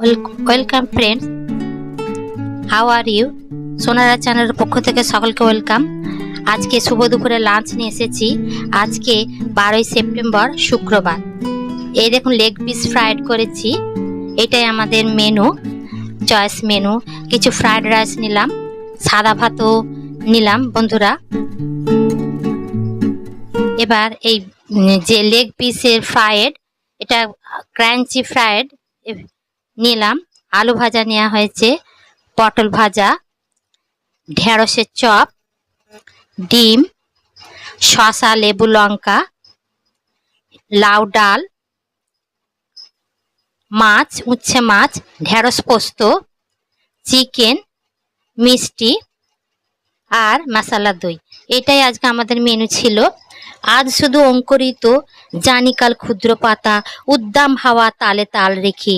Welcome friends how are you Sonara চ্যানেলের পক্ষ থেকে সকলকে ওয়েলকাম আজকে শুভ দুপুরে লাঞ্চ নিয়ে এসেছি। আজকে বারোই সেপ্টেম্বর, শুক্রবার। এই দেখুন লেগ পিস ফ্রাইড করেছি। এটাই আমাদের মেনু চয়েস মেনু কিছু ফ্রাইড রাইস নিলাম, সাদা ভাতও নিলাম, বন্ধুরা। এবার এই, যে লেগ পিসের ফ্রায়েড এটা ক্রাঞ্চি ফ্রাইড নিলাম। আলু ভাজা নেওয়া হয়েছে। পটল ভাজা, ঢেঁড়সের চপ, ডিম, শসা, লেবু, লঙ্কা, লাউ, ডাল, মাছ, উচ্ছে মাছ, ঢেঁড়স পোস্ত, চিকেন, মিষ্টি আর মশালা দই। এটাই আজকে আমাদের মেনু ছিল। আজ শুধু অঙ্কুরিত, জানিকাল ক্ষুদ্র পাতা, উদ্দাম হাওয়া তালে তাল রেখে